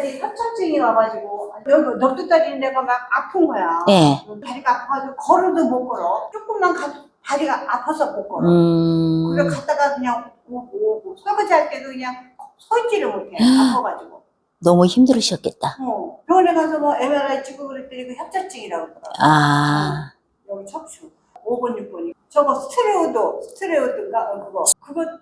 딸이 협착증이 와가지고 여기 넙두다리 내가 막 아픈 거야. 예. 다리가 아파가지고 걸어도 못 걸어. 조금만 가도 다리가 아파서 못 걸어. 음. 그래 갔다가 그냥 오고 오고 설거지 할 때도 그냥 서 있지를 못해. 아파가지고. 너무 힘들으셨겠다. 어. 병원에 가서 뭐 MRI 찍고 그랬더니 그 협착증이라고 그러더라고. 아, 여기 척추. 5번, 6번이. 저거 스트레오도, 스트레오도인가? 어, 그거. 그것도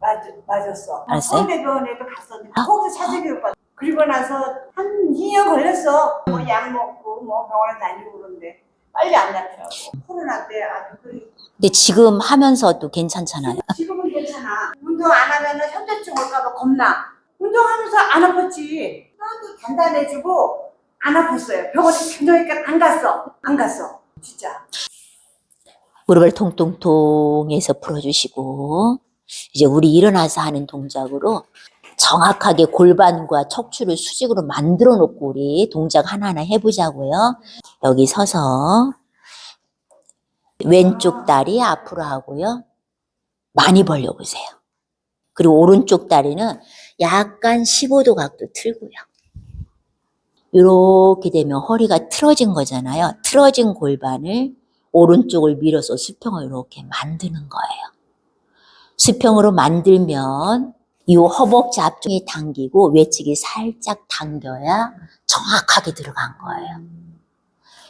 맞, 맞았어. 알았어요? 서울대 병원에도 갔었는데, 아. 거기서 자세기를 봤 그리고 나서 한 2년 걸렸어. 뭐 약 먹고, 뭐 병원에 다니고 그러는데, 빨리 안 낫더라고. 코로나 때 아주 그 근데 지금 하면서도 괜찮잖아요. 지금은 괜찮아. 운동 안 하면은 현대증 올까봐 겁나. 운동하면서 안 아팠지. 뼈도 단단해지고 안 아팠어요. 병원에 그러니까 안 갔어. 안 갔어. 진짜. 무릎을 통통통해서 풀어주시고 이제 우리 일어나서 하는 동작으로 정확하게 골반과 척추를 수직으로 만들어 놓고 우리 동작 하나하나 해보자고요. 여기 서서 왼쪽 다리 앞으로 하고요. 많이 벌려보세요. 그리고 오른쪽 다리는 약간 15도 각도 틀고요. 이렇게 되면 허리가 틀어진 거잖아요. 틀어진 골반을 오른쪽을 밀어서 수평을 이렇게 만드는 거예요. 수평으로 만들면 이 허벅지 앞쪽이 당기고 외측이 살짝 당겨야 정확하게 들어간 거예요.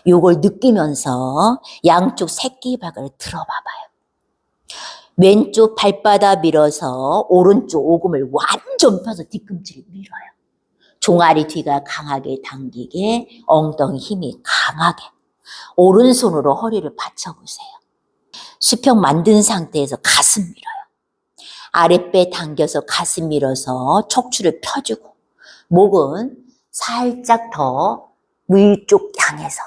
요걸 느끼면서 양쪽 새끼 발가락을 들어봐봐요. 왼쪽 발바닥 밀어서 오른쪽 오금을 완전 펴서 뒤꿈치를 밀어요. 종아리 뒤가 강하게 당기게 엉덩이 힘이 강하게 오른손으로 허리를 받쳐보세요. 수평 만든 상태에서 가슴 밀어요. 아랫배 당겨서 가슴 밀어서 척추를 펴주고 목은 살짝 더 위쪽 향해서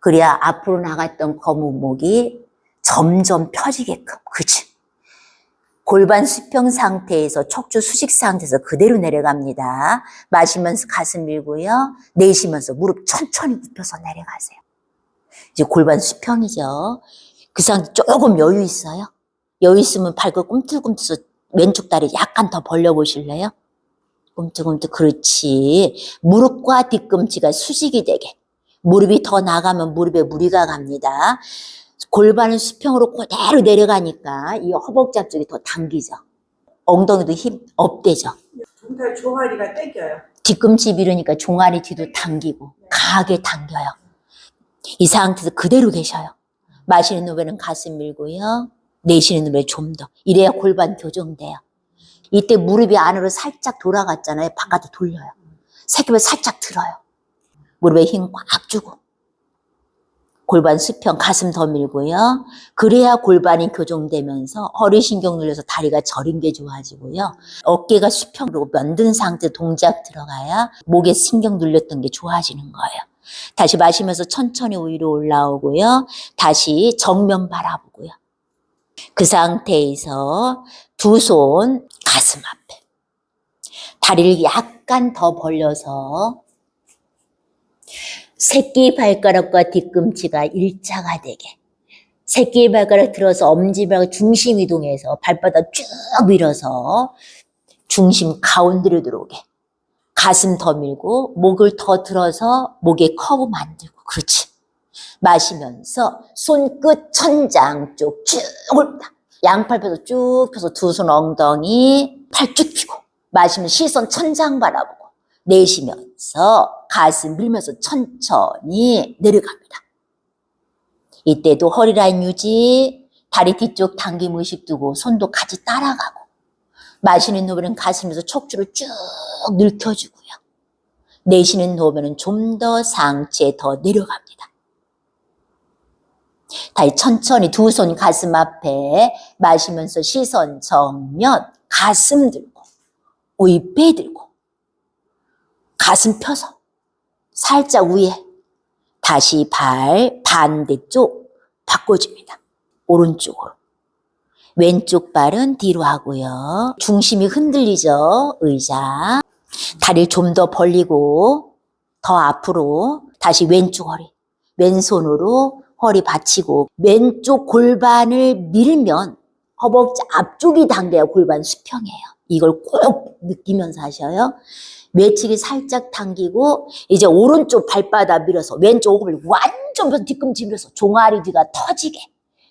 그래야 앞으로 나갔던 거북 목이 점점 펴지게끔 그치? 골반 수평 상태에서 척추 수직 상태에서 그대로 내려갑니다. 마시면서 가슴 밀고요. 내쉬면서 무릎 천천히 굽혀서 내려가세요. 이제 골반 수평이죠. 그 상태 조금 여유 있어요? 여유 있으면 발끝 꿈틀꿈틀해서 왼쪽 다리 약간 더 벌려보실래요? 꿈틀꿈틀 그렇지. 무릎과 뒤꿈치가 수직이 되게. 무릎이 더 나가면 무릎에 무리가 갑니다. 골반은 수평으로 그대로 내려가니까 이 허벅지 앞쪽이 더 당기죠. 엉덩이도 힘 업되죠. 정말 종아리가 땡겨요. 뒤꿈치 밀으니까 종아리 뒤도 당기고 강하게 당겨요. 이 상태에서 그대로 계셔요. 마시는 후에는 가슴 밀고요. 내쉬는 후에 좀 더. 이래야 골반 교정돼요. 이때 무릎이 안으로 살짝 돌아갔잖아요. 바깥에 돌려요. 새끼발 살짝 들어요. 무릎에 힘 꽉 주고. 골반 수평, 가슴 더 밀고요. 그래야 골반이 교정되면서 허리 신경 눌려서 다리가 저린 게 좋아지고요. 어깨가 수평으로 만든 상태 동작 들어가야 목에 신경 눌렸던 게 좋아지는 거예요. 다시 마시면서 천천히 위로 올라오고요. 다시 정면 바라보고요. 그 상태에서 두 손 가슴 앞에. 다리를 약간 더 벌려서 새끼 발가락과 뒤꿈치가 일자가 되게. 새끼 발가락 들어서 엄지발가락 중심 이동해서 발바닥 쭉 밀어서 중심 가운데로 들어오게. 가슴 더 밀고 목을 더 들어서 목에 커브 만들고 그렇지. 마시면서 손끝 천장 쪽 쭉 올다. 양팔 펴서 쭉 펴서 두 손 엉덩이 팔 쭉 펴고 마시면 시선 천장 바라보고 내쉬면서 가슴 밀면서 천천히 내려갑니다. 이때도 허리 라인 유지, 다리 뒤쪽 당김 의식 두고 손도 같이 따라가고 마시는 호흡은 가슴에서 척추를 쭉 늘켜주고요. 내쉬는 호흡은 좀더 상체 더 내려갑니다. 다시 천천히 두 손 가슴 앞에 마시면서 시선 정면 가슴 들고 윗배 들고 가슴 펴서 살짝 위에 다시 발 반대쪽 바꿔줍니다. 오른쪽으로. 왼쪽 발은 뒤로 하고요. 중심이 흔들리죠. 의자. 다리를 좀 더 벌리고 더 앞으로 다시 왼쪽 허리. 왼손으로 허리 받치고 왼쪽 골반을 밀면 허벅지 앞쪽이 당겨야 골반 수평이에요. 이걸 꼭 느끼면서 하셔요. 매치기 살짝 당기고 이제 오른쪽 발바닥 밀어서 왼쪽 오금을 완전 펴서 뒤꿈치 밀어서 종아리 뒤가 터지게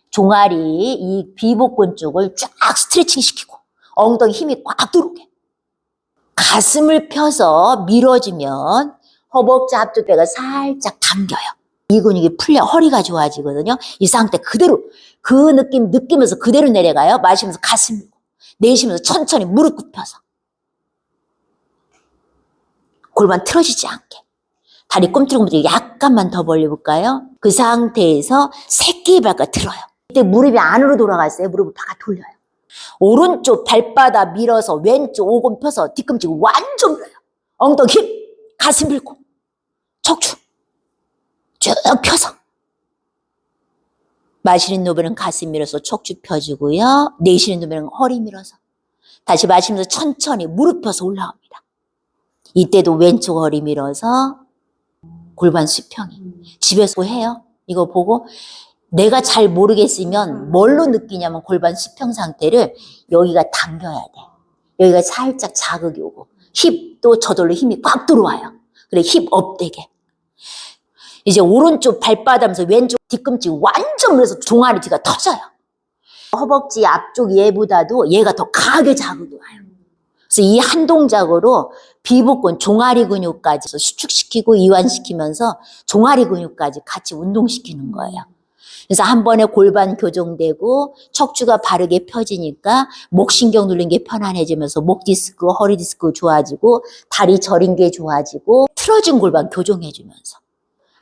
종아리 이 비복근 쪽을 쫙 스트레칭 시키고 엉덩이 힘이 꽉 들어오게 가슴을 펴서 밀어주면 허벅지 앞쪽 배가 살짝 당겨요. 이 근육이 풀려 허리가 좋아지거든요. 이 상태 그대로 그 느낌 느끼면서 그대로 내려가요. 마시면서 가슴 내쉬면서 천천히 무릎 굽혀서 골반 틀어지지 않게 다리 꿈틀꿈틀 약간만 더 벌려볼까요? 그 상태에서 새끼 발가락 들어요. 이때 무릎이 안으로 돌아갔어요. 무릎을 바깥 돌려요. 오른쪽 발바닥 밀어서 왼쪽 오금 펴서 뒤꿈치 완전. 엉덩이 힘, 가슴 밀고 척추 쭉 펴서 마시는 노배는 가슴 밀어서 척추 펴주고요. 내쉬는 노배는 허리 밀어서 다시 마시면서 천천히 무릎 펴서 올라옵니다. 이때도 왼쪽 허리 밀어서 골반 수평이 집에서 해요. 이거 보고 내가 잘 모르겠으면 뭘로 느끼냐면 골반 수평 상태를 여기가 당겨야 돼. 여기가 살짝 자극이 오고 힙도 저절로 힘이 꽉 들어와요. 그래 힙 업되게. 이제 오른쪽 발바닥에서 왼쪽 뒤꿈치 완전 그래서 종아리 뒤가 터져요. 허벅지 앞쪽 얘보다도 얘가 더 강하게 자극이 와요. 그래서 이 한 동작으로 비복근 종아리 근육까지 수축시키고 이완시키면서 종아리 근육까지 같이 운동시키는 거예요. 그래서 한 번에 골반 교정되고 척추가 바르게 펴지니까 목 신경 눌린 게 편안해지면서 목 디스크, 허리 디스크 좋아지고 다리 저린 게 좋아지고 틀어진 골반 교정해주면서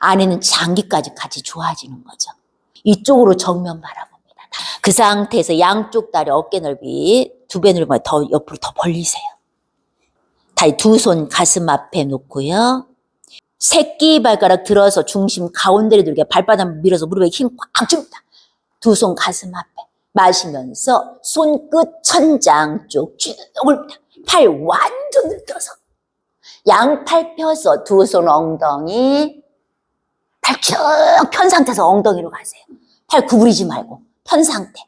안에는 장기까지 같이 좋아지는 거죠. 이쪽으로 정면 바라봅니다. 그 상태에서 양쪽 다리 어깨 넓이 두 배 넓이 더 옆으로 더 벌리세요. 다리 두 손 가슴 앞에 놓고요. 새끼 발가락 들어서 중심 가운데를 들게 발바닥 밀어서 무릎에 힘 꽉 줍니다. 두 손 가슴 앞에 마시면서 손끝 천장 쪽 쭉 올립니다. 팔 완전 늘떠서 양팔 펴서 두 손 엉덩이 팔 쭉 편 상태에서 엉덩이로 가세요. 팔 구부리지 말고 편 상태.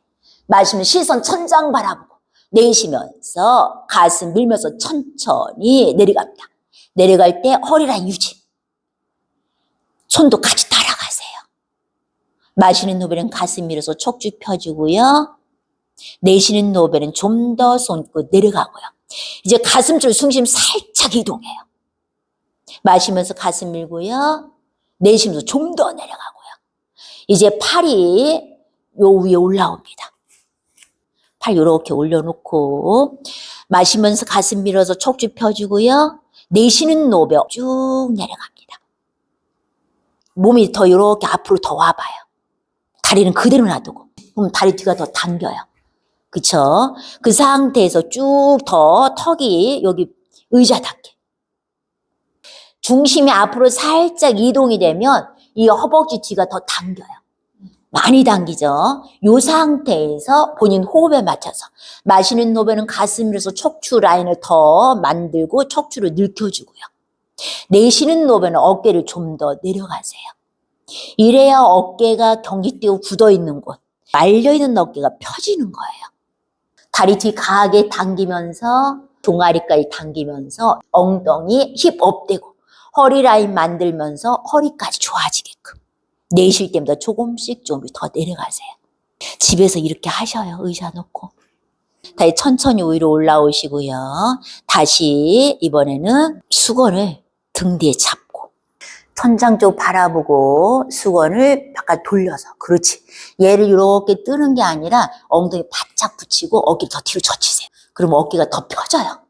마시면 시선 천장 바라보고 내쉬면서 가슴 밀면서 천천히 내려갑니다. 내려갈 때 허리 라인 유지. 손도 같이 따라가세요. 마시는 노벨은 가슴 밀어서 척추 펴주고요. 내쉬는 노벨은 좀더 손끝 내려가고요. 이제 가슴 쪽 중심 살짝 이동해요. 마시면서 가슴 밀고요. 내쉬면서 좀더 내려가고요. 이제 팔이 요 위에 올라옵니다. 팔 이렇게 올려놓고 마시면서 가슴 밀어서 척추 펴주고요. 내쉬는 노배 쭉 내려갑니다. 몸이 더 이렇게 앞으로 더 와봐요. 다리는 그대로 놔두고 그럼 다리 뒤가 더 당겨요. 그쵸? 그 상태에서 쭉 더 턱이 여기 의자답게 중심이 앞으로 살짝 이동이 되면 이 허벅지 뒤가 더 당겨요. 많이 당기죠. 이 상태에서 본인 호흡에 맞춰서 마시는 노배는 가슴에서 척추 라인을 더 만들고 척추를 늘켜주고요. 내쉬는 노배는 어깨를 좀 더 내려가세요. 이래야 어깨가 경직되고 굳어 있는 곳, 말려 있는 어깨가 펴지는 거예요. 다리 뒤 강하게 당기면서 종아리까지 당기면서 엉덩이 힙 업되고 허리 라인 만들면서 허리까지 좋아지게끔 내쉴 때마다 조금씩 좀더 내려가세요. 집에서 이렇게 하셔요. 의자 놓고. 다시 천천히 위로 올라오시고요. 다시 이번에는 수건을 등 뒤에 잡고 천장 쪽 바라보고 수건을 바깥 돌려서 그렇지. 얘를 이렇게 뜨는 게 아니라 엉덩이 바짝 붙이고 어깨 더 뒤로 젖히세요. 그럼 어깨가 더 펴져요.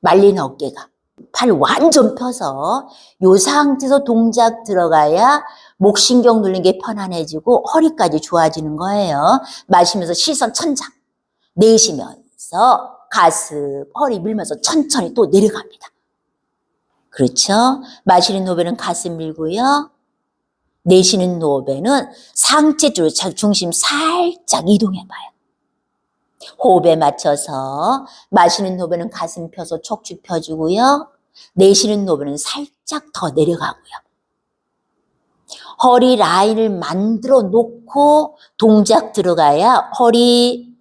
말리는 어깨가. 팔 완전 펴서 요 상태에서 동작 들어가야 목신경 눌린 게 편안해지고 허리까지 좋아지는 거예요. 마시면서 시선 천장. 내쉬면서 가슴, 허리 밀면서 천천히 또 내려갑니다. 그렇죠? 마시는 노배는 가슴 밀고요. 내쉬는 노배는 상체 쪽으로 중심 살짝 이동해봐요. 호흡에 맞춰서 마시는 노배는 가슴 펴서 척추 펴주고요. 내쉬는 노배는 살짝 더 내려가고요. 허리 라인을 만들어 놓고 동작 들어가야 허리,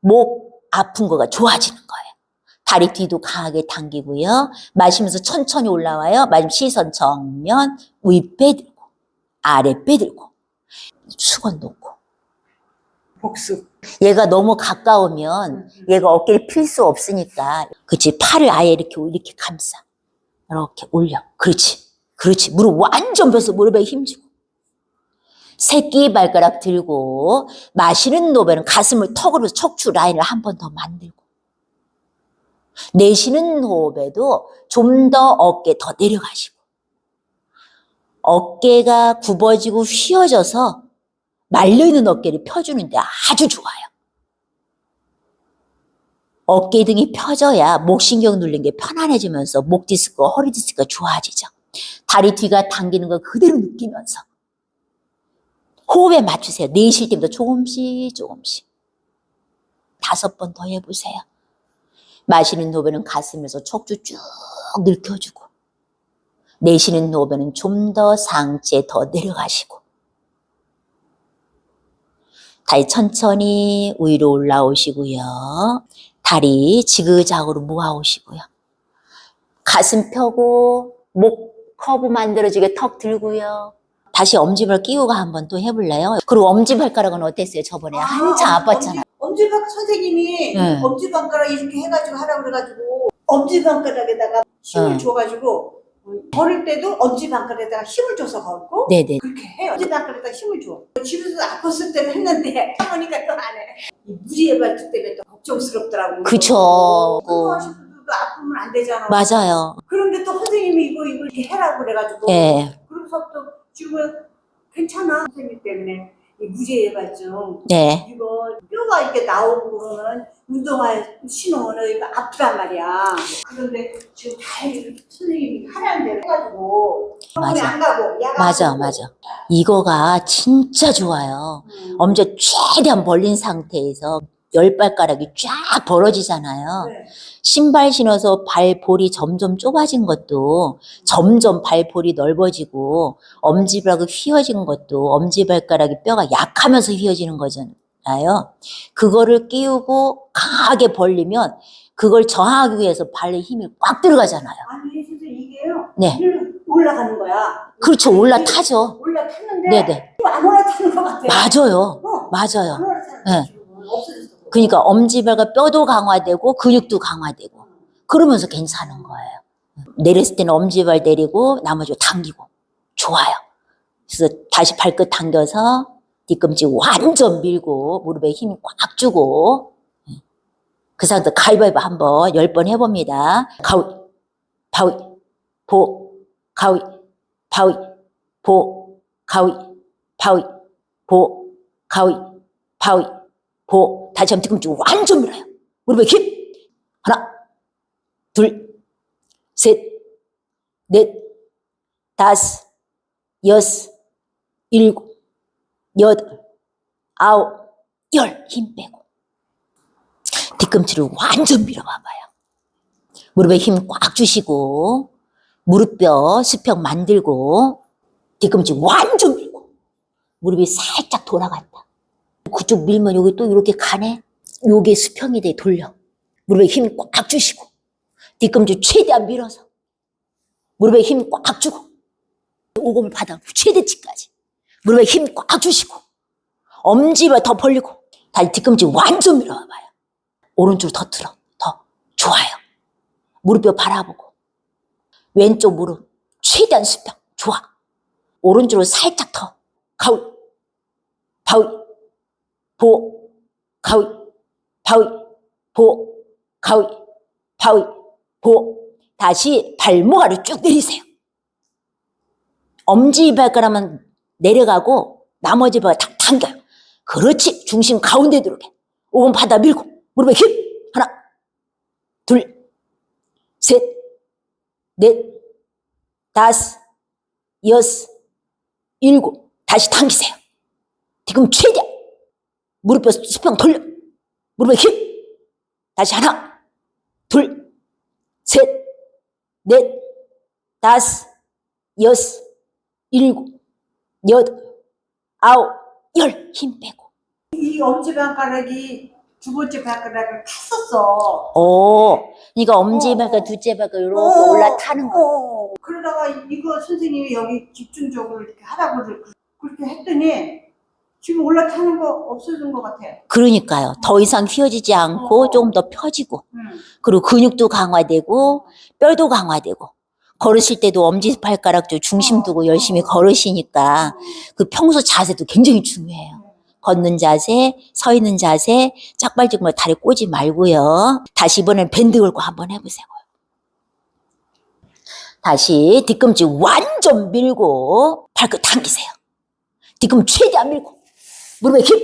목 아픈 거가 좋아지는 거예요. 다리 뒤도 강하게 당기고요. 마시면서 천천히 올라와요. 마시면 시선 정면, 위 빼들고, 아래 빼들고, 수건 놓고. 복습. 얘가 너무 가까우면 얘가 어깨를 필 수 없으니까, 그치. 팔을 아예 이렇게, 이렇게 감싸. 이렇게 올려. 그렇지. 그렇지. 무릎 완전 펴서 무릎에 힘주고. 새끼 발가락 들고, 마시는 노배는 가슴을 턱으로 척추 라인을 한 번 더 만들고. 내쉬는 호흡에도 좀 더 어깨 더 내려가시고. 어깨가 굽어지고 휘어져서 말려있는 어깨를 펴주는데 아주 좋아요. 어깨 등이 펴져야 목신경 눌린 게 편안해지면서 목 디스크, 허리 디스크가 좋아지죠. 다리 뒤가 당기는 거 그대로 느끼면서 호흡에 맞추세요. 내쉴 때부터 조금씩 조금씩 다섯 번 더 해보세요. 마시는 호흡에는 가슴에서 척추 쭉 늘켜주고 내쉬는 호흡에는 좀 더 상체 더 내려가시고 다리 천천히 위로 올라오시고요. 다리 지그작으로 모아오시고요. 가슴 펴고 목 커브 만들어지게 턱 들고요. 다시 엄지발 끼우고 한번 또 해볼래요? 그리고 엄지발가락은 어땠어요? 저번에 한참 아팠잖아요. 엄지박 선생님이 네. 엄지발가락 이렇게 해가지고 하라고 그래가지고 엄지발가락에다가 힘을 네. 줘가지고 걸을 때도 엄지발가락에다가 힘을 줘서 걷고 네네. 그렇게 해요. 엄지발가락에다가 힘을 줘. 집에서 아팠을 때는 했는데 하모니까 또안 해. 이 발주 때문에 또 걱정스럽더라고. 그쵸. 분들도 아프면 안 되잖아. 맞아요. 그런데 또 선생님이 이거 이거 이렇게 해라고 그래가지고 네. 그래서 또 지금은 괜찮아 선생님 때문에 이 무죄예발증 네. 이거 뼈가 이렇게 나오고 그러면 운동화 신으면 이거 아프단 말이야. 그런데 지금 다 선생님이 하라는 대로 해가지고 맞아. 안 가고 야간 맞아. 맞아. 이거가 진짜 좋아요. 음. 엄지 최대한 벌린 상태에서 열 발가락이 쫙 벌어지잖아요. 네. 신발 신어서 발볼이 점점 좁아진 것도 점점 발볼이 넓어지고 엄지발가락 휘어진 것도 엄지발가락이 뼈가 약하면서 휘어지는 거잖아요. 그거를 끼우고 강하게 벌리면 그걸 저항하기 위해서 발에 힘이 꽉 들어가잖아요. 아니 선생님 이게요. 네. 올라가는 거야. 그렇죠. 올라타죠. 올라탔는데 네네. 또안 올라타는 것 같아. 맞아요. 어, 맞아요. 안 올라타는 네. 없어졌어. 그러니까 엄지발가 뼈도 강화되고 근육도 강화되고 그러면서 괜찮은 거예요. 내렸을 때는 엄지발 내리고 나머지 당기고 좋아요. 그래서 다시 발끝 당겨서 뒤꿈치 완전 밀고 무릎에 힘 꽉 주고 그 상태 가위바위보 한번 열 번 해봅니다. 가위, 바위, 보, 가위, 바위, 보, 가위, 바위, 보, 가위, 바위, 보, 한번 뒤꿈치 완전 밀어요. 무릎에 힘. 하나, 둘, 셋, 넷, 다섯, 여섯, 일곱, 여덟, 아홉, 열. 힘 빼고. 뒤꿈치를 완전 밀어봐봐요. 무릎에 힘 꽉 주시고, 무릎뼈 수평 만들고, 뒤꿈치 완전 밀고, 무릎이 살짝 돌아갔다. 그쪽 밀면 여기 또 이렇게 가네? 요게 수평이 돼, 돌려. 무릎에 힘 꽉 주시고, 뒤꿈치 최대한 밀어서, 무릎에 힘 꽉 주고, 오금을 받아, 최대치까지. 무릎에 힘 꽉 주시고, 엄지를 더 벌리고, 다리 뒤꿈치 완전 밀어봐요. 오른쪽 더 틀어, 더. 좋아요. 무릎뼈 바라보고, 왼쪽 무릎, 최대한 수평, 좋아. 오른쪽으로 살짝 더, 가위, 바위, 보, 가위, 바위, 보, 가위, 바위, 보. 다시 발목 아래 쭉 내리세요. 엄지 발가락만 내려가고 나머지 발가락 다 당겨요. 그렇지. 중심 가운데 들어오게. 오금 받아 밀고 무릎에 힘. 하나, 둘, 셋, 넷, 다섯, 여섯, 일곱. 다시 당기세요. 지금 최대. 무릎뼈 수평 돌려. 무릎에 힘. 다시 하나, 둘, 셋, 넷, 다섯, 여섯, 일곱, 여덟, 아홉, 열. 힘 빼고. 이 엄지발가락이 두 번째 발가락을 탔었어. 오, 그러니까 엄지 어, 발가 어. 둘째 발가 이렇게 어, 올라타는 거. 어, 어. 그러다가 이거 선생님이 여기 집중적으로 이렇게 하라고 그- 그렇게 했더니 지금 올라타는 거 없어진 것 같아. 그러니까요. 더 이상 휘어지지 않고 어. 조금 더 펴지고 응. 그리고 근육도 강화되고 뼈도 강화되고 걸으실 때도 엄지 발가락 쪽 중심 두고 열심히 걸으시니까 그 평소 자세도 굉장히 중요해요. 걷는 자세, 서 있는 자세, 짝발짓고 다리 꼬지 말고요. 다시 이번엔 밴드 걸고 한번 해보세요. 다시 뒤꿈치 완전 밀고 발끝 당기세요. 뒤꿈치 최대한 밀고 무릎에 힘,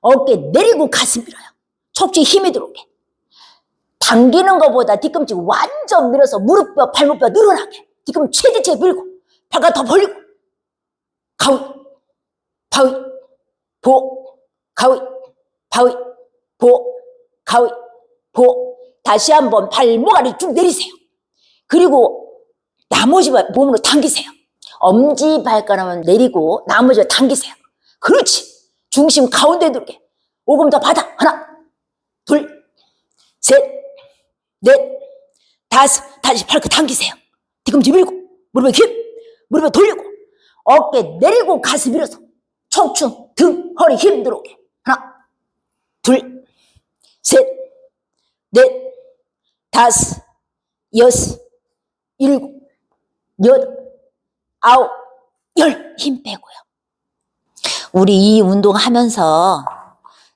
어깨 내리고 가슴 밀어요. 척추에 힘이 들어오게. 당기는 것보다 뒤꿈치 완전 밀어서 무릎뼈, 발목뼈 늘어나게. 뒤꿈치 최대체 밀고 발가락 더 벌리고 가위, 바위, 보, 가위, 바위, 보, 가위, 보. 다시 한번 발목 아래 쭉 내리세요. 그리고 나머지 발 몸으로 당기세요. 엄지 발가락은 내리고 나머지 발 당기세요. 그렇지. 중심 가운데 두게. 오금 더 받아. 하나, 둘, 셋, 넷, 다섯. 다시 발끝 당기세요. 뒤꿈치 밀고 무릎에 힘, 무릎에 돌리고 어깨 내리고 가슴 밀어서 척추, 등, 허리 힘 들어오게. 하나, 둘, 셋, 넷, 다섯, 여섯, 일곱, 여덟, 아홉, 열. 힘 빼고요. 우리 이 운동 하면서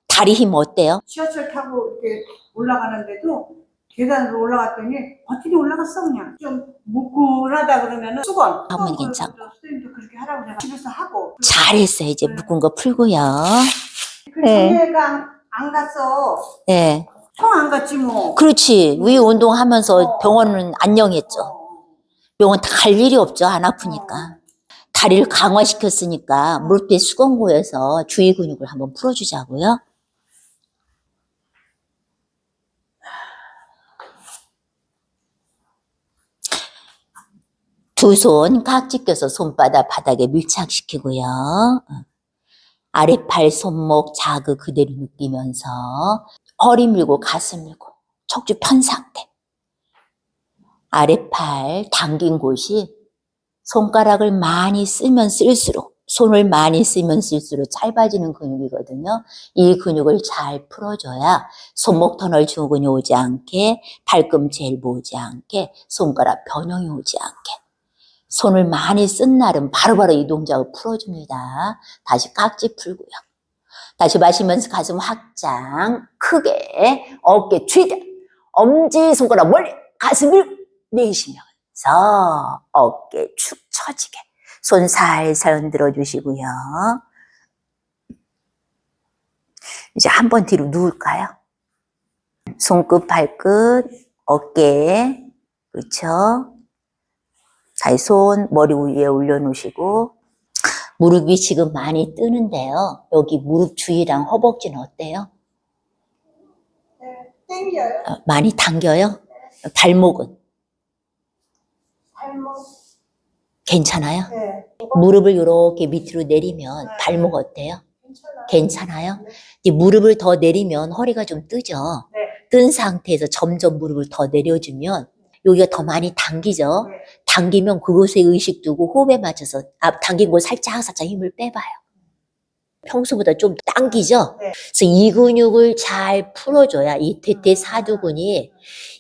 다리 힘 어때요? 지하철 타고 이렇게 올라가는데도 계단으로 올라갔더니 버티니 올라갔어 그냥 좀 묵근하다 그러면은 수건 하면 괜찮고. 그 선생님도 그렇게 하라고 그냥 집에서 하고 잘했어요. 이제 묶은 거 풀고요. 그 네. 정예가 안 갔어 예. 형안 갔지 뭐 그렇지. 위 운동하면서 어. 병원은 안녕했죠. 어. 병원 다 갈 일이 없죠. 안 아프니까. 다리를 강화시켰으니까 무릎에 수건고에서 주위 근육을 한번 풀어주자고요. 두손 각지 껴서 손바닥 바닥에 밀착시키고요. 어. 아랫팔 손목 자극 그대로 느끼면서 허리 밀고 가슴 밀고 척추 편 상태. 아랫팔 당긴 곳이 손가락을 많이 쓰면 쓸수록 손을 많이 쓰면 쓸수록 짧아지는 근육이거든요. 이 근육을 잘 풀어줘야 손목 터널 증후군이 오지 않게 엘보 오지 않게 손가락 변형이 오지 않게 손을 많이 쓴 날은 바로바로 이 동작을 풀어줍니다. 다시 깍지 풀고요. 다시 마시면서 가슴 확장 크게 어깨 최대 엄지 손가락 멀리 가슴을 내쉬 면서 어깨 축 처지게 손 살살 흔들어 주시고요. 이제 한 번 뒤로 누울까요? 손끝, 발끝, 어깨, 그렇죠? 다시 손 머리 위에 올려놓으시고 무릎이 지금 많이 뜨는데요. 여기 무릎 주위랑 허벅지는 어때요? 네, 땡겨요 어, 많이 당겨요? 발목은 발목 괜찮아요? 네 무릎을 이렇게 밑으로 내리면 네. 발목 어때요? 괜찮아요 괜찮아요? 네. 무릎을 더 내리면 허리가 좀 뜨죠? 네. 뜬 상태에서 점점 무릎을 더 내려주면 여기가 더 많이 당기죠? 네. 당기면 그곳에 의식 두고 호흡에 맞춰서 앞 당긴 곳 살짝 살짝 힘을 빼봐요. 평소보다 좀 당기죠? 네. 그래서 이 근육을 잘 풀어줘야 이 대퇴사두근이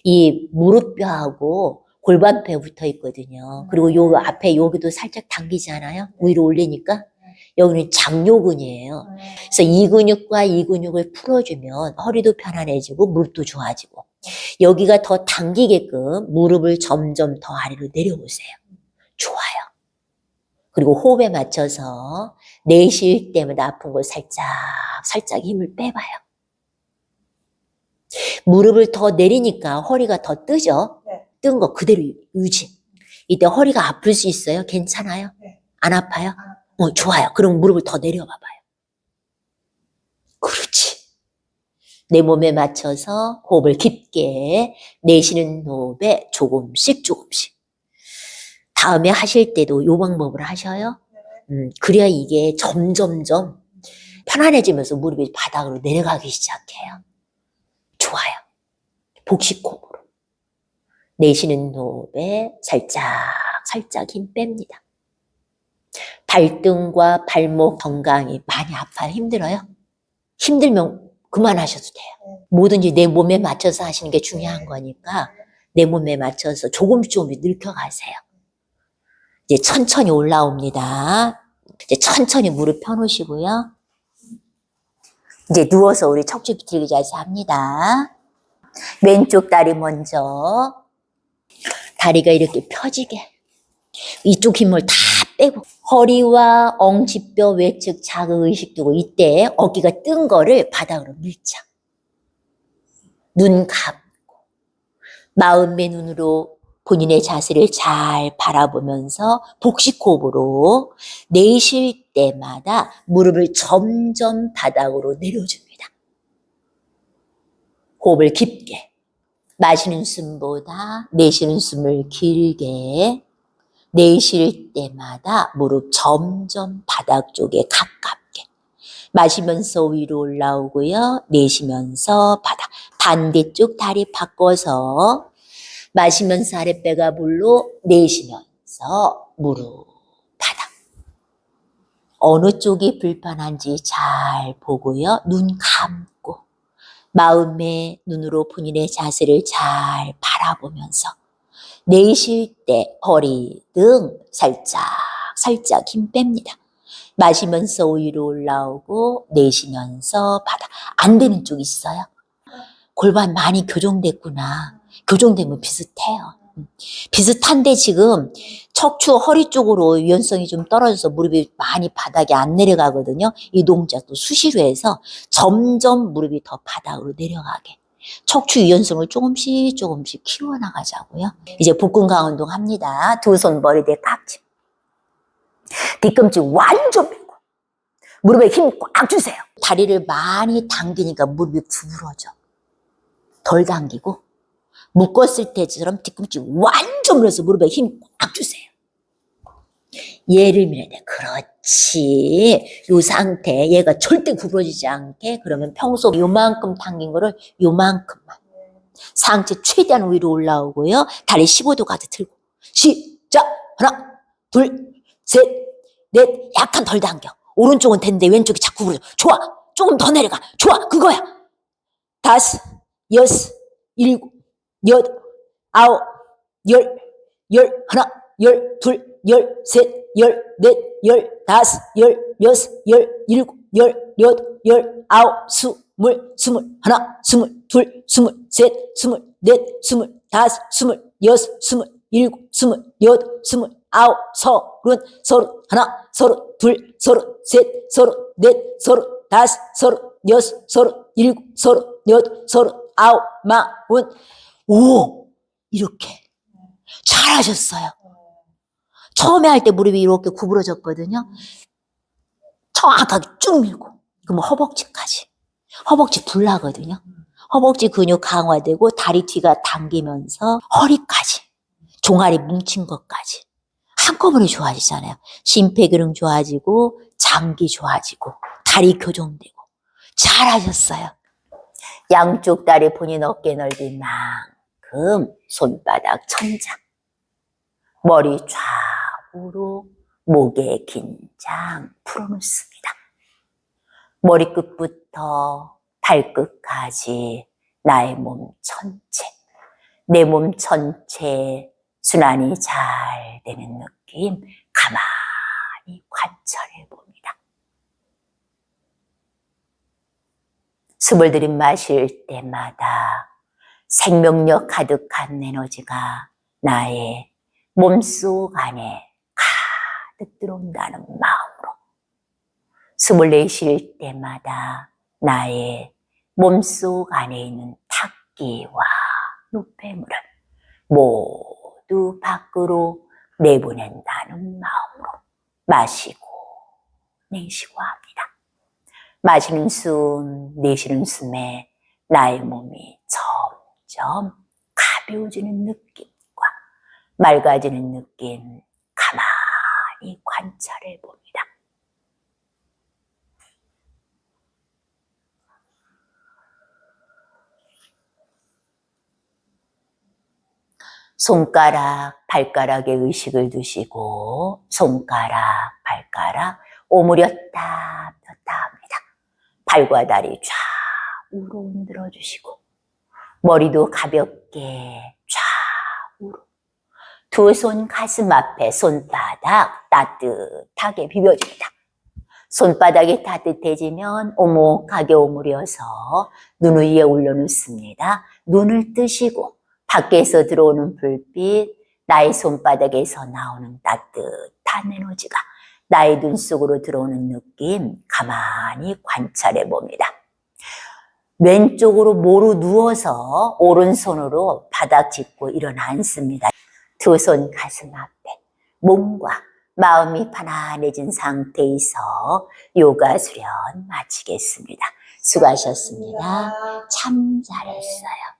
이 무릎뼈하고 골반뼈에 붙어 있거든요. 그리고 요 앞에 여기도 살짝 당기잖아요. 위로 올리니까. 여기는 장요근이에요. 네. 그래서 이 근육과 이 근육을 풀어주면 허리도 편안해지고 무릎도 좋아지고 여기가 더 당기게끔 무릎을 점점 더 아래로 내려오세요. 좋아요. 그리고 호흡에 맞춰서 내쉴 때마다 아픈 곳 살짝 살짝 힘을 빼봐요. 무릎을 더 내리니까 허리가 더 뜨죠? 네. 뜬거 그대로 유지. 이때 허리가 아플 수 있어요? 괜찮아요? 네. 안 아파요? 어, 좋아요. 그럼 무릎을 더 내려봐봐요. 그렇지. 내 몸에 맞춰서 호흡을 깊게 내쉬는 호흡에 조금씩 조금씩. 다음에 하실 때도 요 방법을 하셔요. 음, 그래야 이게 점점점 편안해지면서 무릎이 바닥으로 내려가기 시작해요. 좋아요. 복식 호흡으로. 내쉬는 호흡에 살짝 살짝 힘 뺍니다. 발등과 발목 건강이 많이 아파요. 힘들어요? 힘들면 그만하셔도 돼요. 뭐든지 내 몸에 맞춰서 하시는 게 중요한 거니까 내 몸에 맞춰서 조금씩 조금씩 늙혀가세요. 이제 천천히 올라옵니다. 이제 천천히 무릎 펴놓으시고요. 이제 누워서 우리 척추 비틀기 자세 합니다. 왼쪽 다리 먼저 다리가 이렇게 펴지게 이쪽 힘을 다 빼고 허리와 엉치뼈 외측 자극 의식 두고 이때 어깨가 뜬 거를 바닥으로 밀자. 눈 감고 마음의 눈으로 본인의 자세를 잘 바라보면서 복식호흡으로 내쉴 때마다 무릎을 점점 바닥으로 내려줍니다. 호흡을 깊게 마시는 숨보다 내쉬는 숨을 길게 내쉴 때마다 무릎 점점 바닥 쪽에 가깝게 마시면서 위로 올라오고요. 내쉬면서 바닥 반대쪽 다리 바꿔서 마시면서 아랫배가 물로 내쉬면서 무릎 바닥 어느 쪽이 불편한지 잘 보고요. 눈 감고 마음의 눈으로 본인의 자세를 잘 바라보면서 내쉴 때 허리 등 살짝 살짝 힘 뺍니다. 마시면서 위로 올라오고 내쉬면서 바닥 안 되는 쪽 있어요. 골반 많이 교정됐구나. 교정되면 비슷해요. 음. 비슷한데 지금 척추 허리 쪽으로 유연성이 좀 떨어져서 무릎이 많이 바닥에 안 내려가거든요. 이 동작도 수시로 해서 점점 무릎이 더 바닥으로 내려가게. 척추 유연성을 조금씩 조금씩 키워나가자고요. 이제 복근 강화 운동 합니다. 두 손 머리대 깍지. 뒤꿈치 완전 빼고. 무릎에 힘 꽉 주세요. 다리를 많이 당기니까 무릎이 구부러져. 덜 당기고. 묶었을 때처럼 뒤꿈치 완전 밀어서 무릎에 힘 꽉 주세요. 얘를 밀어야 돼. 그렇지. 요 상태, 얘가 절대 구부러지지 않게, 그러면 평소 요만큼 당긴 거를 요만큼만. 상체 최대한 위로 올라오고요. 다리 15도 가득 들고. 시작! 하나, 둘, 셋, 넷. 약간 덜 당겨. 오른쪽은 됐는데 왼쪽이 자꾸 구부러져. 좋아. 조금 더 내려가. 좋아. 그거야. 다섯, 여섯, 일곱, 여덟, 아홉, 열, 열, 하나, 열, 둘, 열, 셋, 열, 넷, 열, 다섯, 열, 여섯, 열, 일곱, 열, 여덟, 열, 아홉, 스물, 스물, 하나, 스물, 둘, 스물, 셋, 스물, 넷, 스물, 다섯, 스물, 여섯, 스물, 일곱, 스물, 여덟, 스물, 아홉, 서른, 서른, 하나, 서른, 둘, 서른, 셋, 서른, 넷, 서른, 다섯, 서른, 여섯, 서른, 일곱, 서른, 여덟, 서른, 아홉, 마흔, 오! 이렇게. 잘하셨어요. 처음에 할 때 무릎이 이렇게 구부러졌거든요. 정확하게 쭉 밀고. 그러면 허벅지까지. 허벅지 불나거든요. 허벅지 근육 강화되고 다리 뒤가 당기면서 허리까지. 종아리 뭉친 것까지. 한꺼번에 좋아지잖아요. 심폐기능 좋아지고, 장기 좋아지고, 다리 교정되고. 잘하셨어요. 양쪽 다리 본인 어깨 넓이 만큼 손바닥 천장. 머리 좌우로 목의 긴장 풀어놓습니다. 머리끝부터 발끝까지 나의 몸 전체, 내 몸 전체 순환이 잘 되는 느낌 가만히 관찰해 봅니다. 숨을 들이마실 때마다 생명력 가득한 에너지가 나의 몸속 안에 가득 들어온다는 마음으로 숨을 내쉴 때마다 나의 몸속 안에 있는 탁기와 노폐물을 모두 밖으로 내보낸다는 마음으로 마시고 내쉬고 합니다. 마시는 숨, 내쉬는 숨에 나의 몸이 점점 가벼워지는 느낌과 맑아지는 느낌 가만히 관찰해 봅니다. 손가락, 발가락에 의식을 두시고 손가락, 발가락 오므렸다 폈다 합니다. 발과 다리 좌우로 흔들어 주시고 머리도 가볍게 좌우로 두 손 가슴 앞에 손바닥 따뜻하게 비벼줍니다. 손바닥이 따뜻해지면 오목하게 오므려서 눈 위에 올려놓습니다. 눈을 뜨시고 밖에서 들어오는 불빛, 나의 손바닥에서 나오는 따뜻한 에너지가 나의 눈 속으로 들어오는 느낌 가만히 관찰해 봅니다. 왼쪽으로 모루 누워서 오른손으로 바닥 짚고 일어나 앉습니다. 두 손 가슴 앞에 몸과 마음이 편안해진 상태에서 요가 수련 마치겠습니다. 수고하셨습니다. 참 잘했어요.